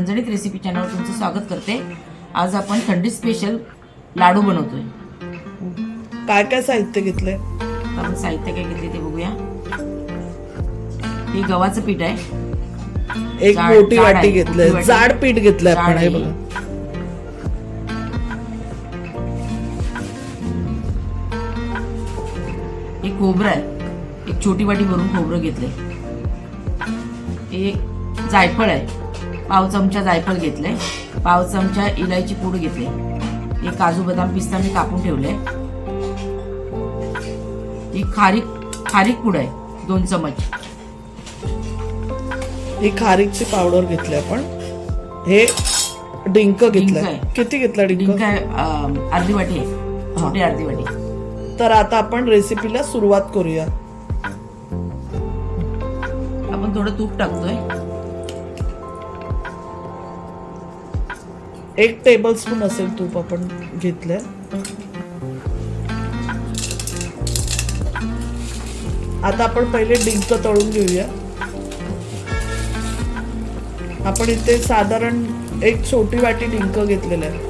झणझणीत रेसिपी चॅनलवर तुमचं स्वागत करते. आज आपण थंडी स्पेशल लाडू बनवतोय. काय काय साहित्य घेतलंय? आपण साहित्य काय घेतले ते बघूया. हे गव्हाचं पीठ आहे. एक जाड- मोठी जाड वाटी आहे, घेतलंय. वाटी. जाड पीठ घेतलंय आपण हे आहे. बघा. हे खोबरं आहे. एक छोटी वाटी भरून खोबरं घेतलंय. एक जायफळ आहे. पाव चमचा जायफळ घेतलंय. पाव चमचा इलायची पूड घेतली. एक काजू बदाम पिस्ता मी कापून ठेवले ही खारीक खारीक पूड आहे दोन चमच. ही खारीकची पावडर घेतली आपण. हे डिंक घेतलंय. आहे. किती घेतला डिंक? अर्धी वाटी आहे. छोटी अर्धी वाटी. तर आता आपण रेसिपीला सुरुवात करूया. आपण थोडं तूप टाकतोय. एक टेबल स्पून असेल तूप आपण घेतलंय. आता आपण पहिले डिंक तळून घेऊया. आपण इथे साधारण एक छोटी वाटी डिंक घेतलेलं आहे.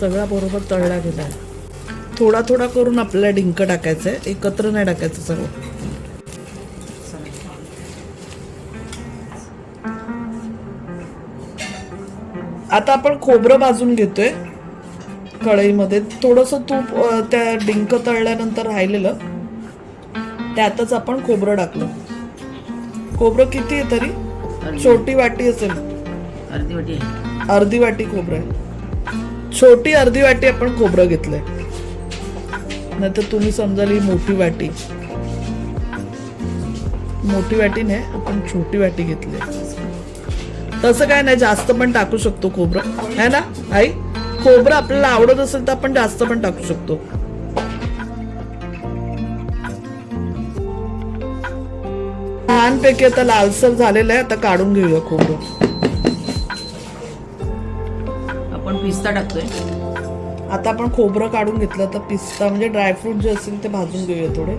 सगळा बरोबर तळला गेलाय थोडा थोडा करून आपल्याला डिंक टाकायचं आहे एकत्र नाही टाकायचं सर्व. आता आपण खोबरं भाजून घेतोय. कढईमध्ये थोडस तूप त्या डिंक तळल्यानंतर राहिलेलं. त्यातच आपण खोबरं टाकलं. खोबरं किती आहे तरी? छोटी वाटी असेल. अर्धी वाटी आहे. अर्धी वाटी खोबरं आहे. छोटी अर्धी वाटी आपण खोबरं घेतलंय. नाहीतर तुम्ही समजाल ही मोठी वाटी. मोठी वाटी नाही आपण छोटी वाटी घेतली तसं काय नाही जास्त पण टाकू शकतो खोबरं. है ना आई? खोबरं आपल्याला आवडत असेल तर आपण जास्त पण टाकू शकतो. छानपैकी आता लालसर झालेलं आहे आता काढून घेऊया खोबरं. पिस्ता टाकतोय. आता आपण खोबरं काढून घेतलं तर पिस्ता म्हणजे ड्रायफ्रूट जे असतील ते भाजून घेऊया थोडे.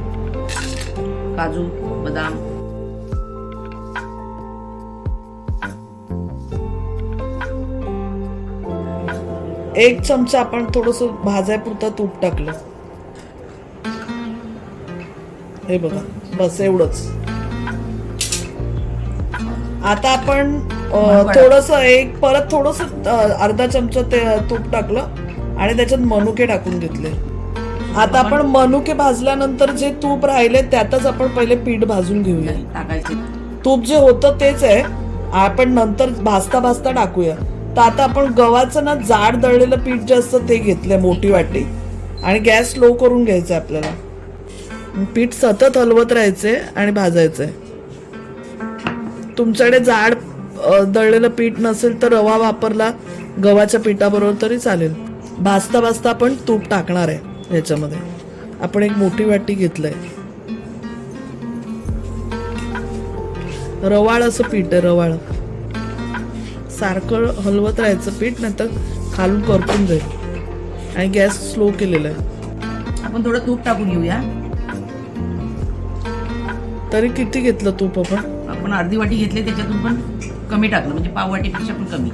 काजू बदाम. एक चमचा आपण थोडस भाजायपुरतं तूप टाकलं. हे बघा बस एवढंच. आता आपण थोडस एक परत थोडस अर्धा चमचा ते तूप टाकलं आणि त्याच्यात मनुके टाकून घेतले. आता आपण मनुके. भाजल्यानंतर जे तूप राहिले त्यातच आपण पहिले पीठ भाजून घेऊया. टाकायचे. तूप जे होतं तेच आहे. आपण नंतर भाजता भाजता टाकूया. तर आता आपण गव्हाचं ना जाड दळलेलं पीठ जे असतं ते घेतलंय मोठी वाटी. आणि गॅस लो करून घ्यायचं आपल्याला. पीठ सतत हलवत राहायचंय आणि भाजायचंय. तुमच्याकडे जाड दळलेलं पीठ नसेल तर रवा वापरला गव्हाच्या पिठाबरोबर तरी चालेल. भाजता भाजता आपण तूप टाकणार आहे ह्याच्यामध्ये आपण एक मोठी वाटी घेतलंय. रवाळ असं पीठ आहे रवाळ. सारखं हलवत राहायचं पीठ नाही तर खालून करपून जाईल. आणि गॅस स्लो केलेला आहे. आपण थोडं तूप टाकून घेऊया. तरी किती घेतलं तूप आपण? आपण अर्धी वाटी घेतली त्याच्यातून पण कमी टाकलं. म्हणजे पाव वाटीपेक्षा पण कमी.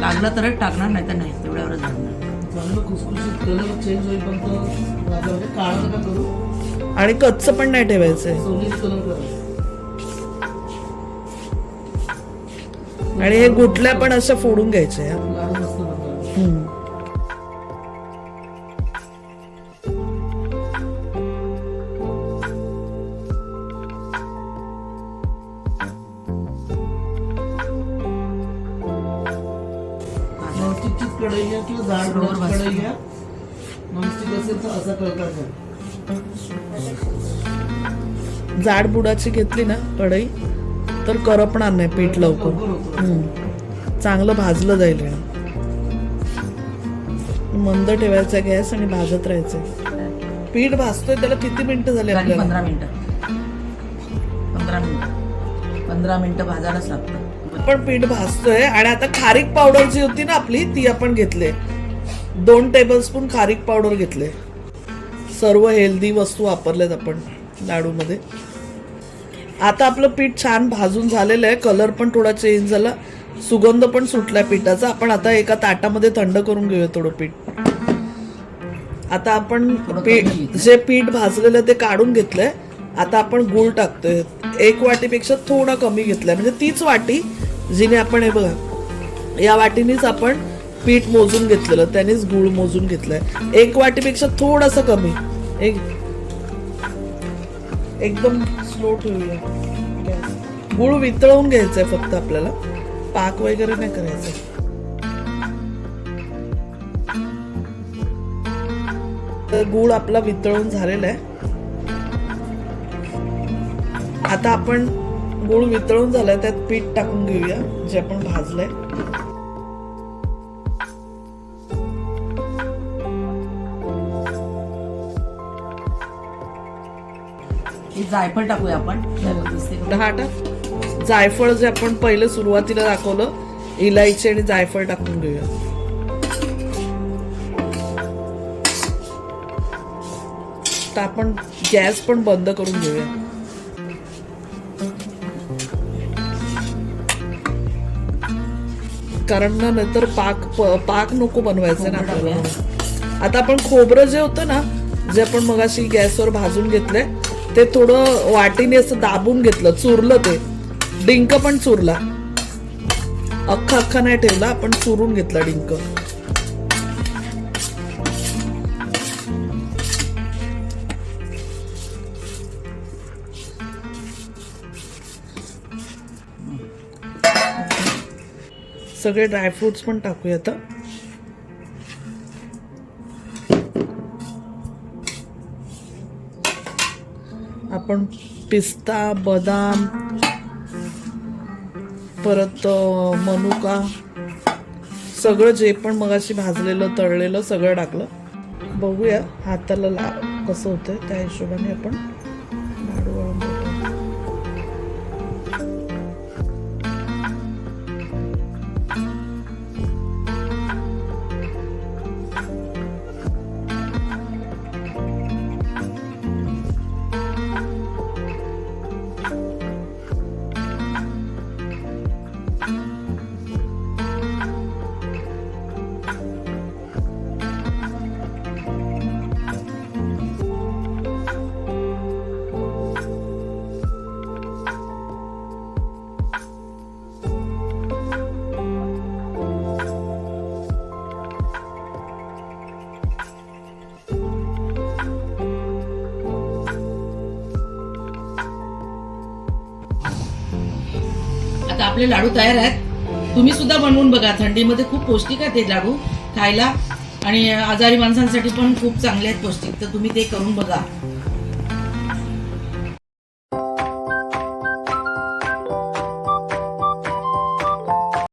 लागलं तरच टाकणार नाही. तर नाही तेवढ्यावरच आणि कच्चं पण नाही करा. आणि हे गुटल्या पण अशा फोडून घ्यायच्या कढई घ्या किंवा जाड. कढई घ्या नॉनस्टिक असेल तर असा प्रकार घ्या जाड बुडाची घेतली ना कढई तर करपणार नाही पीठ लवकर. चांगलं भाजलं जाईल. मंद ठेवायचा गॅस आणि भाजत राहायचं. पीठ भाजतोय त्याला किती मिनिटं झाली झाली आपल्याला? पंधरा मिनिटं. पंधरा मिनिटं. पंधरा मिनिटं भाजायलाच लागतं. पण पीठ भाजतोय आणि आता खारीक पावडर जी होती ना आपली ती आपण घेतले. दोन टेबलस्पून खारीक पावडर घेतले. सर्व हेल्दी वस्तू वापरल्यात आपण लाडूमध्ये. आता आपलं पीठ छान भाजून झालेलं आहे. कलर पण थोडा चेंज झाला. सुगंध पण सुटलाय पिठाचा. आपण आता एका ताटामध्ये थंड करून घेऊया थोडं पीठ. आता आपण पीठ. जे पीठ भाजलेलं ते काढून घेतलंय. आता आपण गूळ टाकतोय. एक वाटीपेक्षा थोडा कमी घेतलाय. म्हणजे तीच वाटी जिने आपण हे बघा या वाटीनेच आपण पीठ मोजून घेतलेलं त्यानेच गूळ मोजून घेतलंय. एक वाटीपेक्षा थोडंसं कमी. एक एकदम स्लो ठेवूया. गुळ वितळवून घ्यायचंय फक्त आपल्याला. पाक वगैरे नाही करायचं. तर गूळ आपला वितळून झालेला आहे. आता आपण गूळ वितळून झालाय त्यात पीठ टाकून घेऊया जे आपण भाजलंय. हे जायफळ टाकूया आपण? दहा टाक. जायफळ जे आपण पहिले सुरुवातीला दाखवलं इलायची आणि जायफळ टाकून घेऊया. तर आपण गॅस पण बंद करून घेऊया. कारण ना नंतर पाक पाक नको बनवायचं ना आपल्याला. आता आपण खोबरं जे होतं ना जे आपण मगाशी गॅसवर भाजून घेतलंय ते थोडं वाटीने असं दाबून घेतलं चुरलं ते. डिंक पण चुरला. अख्खा अख्खा नाही ठेवला आपण चुरून घेतला डिंक. सगळे ड्रायफ्रुट्स पण टाकूया आता. आपण पिस्ता बदाम परत मनुका सगळं जे पण मगाशी भाजलेलं तळलेलं सगळं टाकलं. बघूया हाताला ला कसं होतं त्या हिशोबाने आपण आपले लाडू तयार आहेत. तुम्ही सुद्धा बनवून बघा. थंडीमध्ये खूप पौष्टिक आहेत ते लाडू खायला. आणि आजारी माणसांसाठी पण खूप चांगले आहेत पौष्टिक. तर तुम्ही ते करून बघा.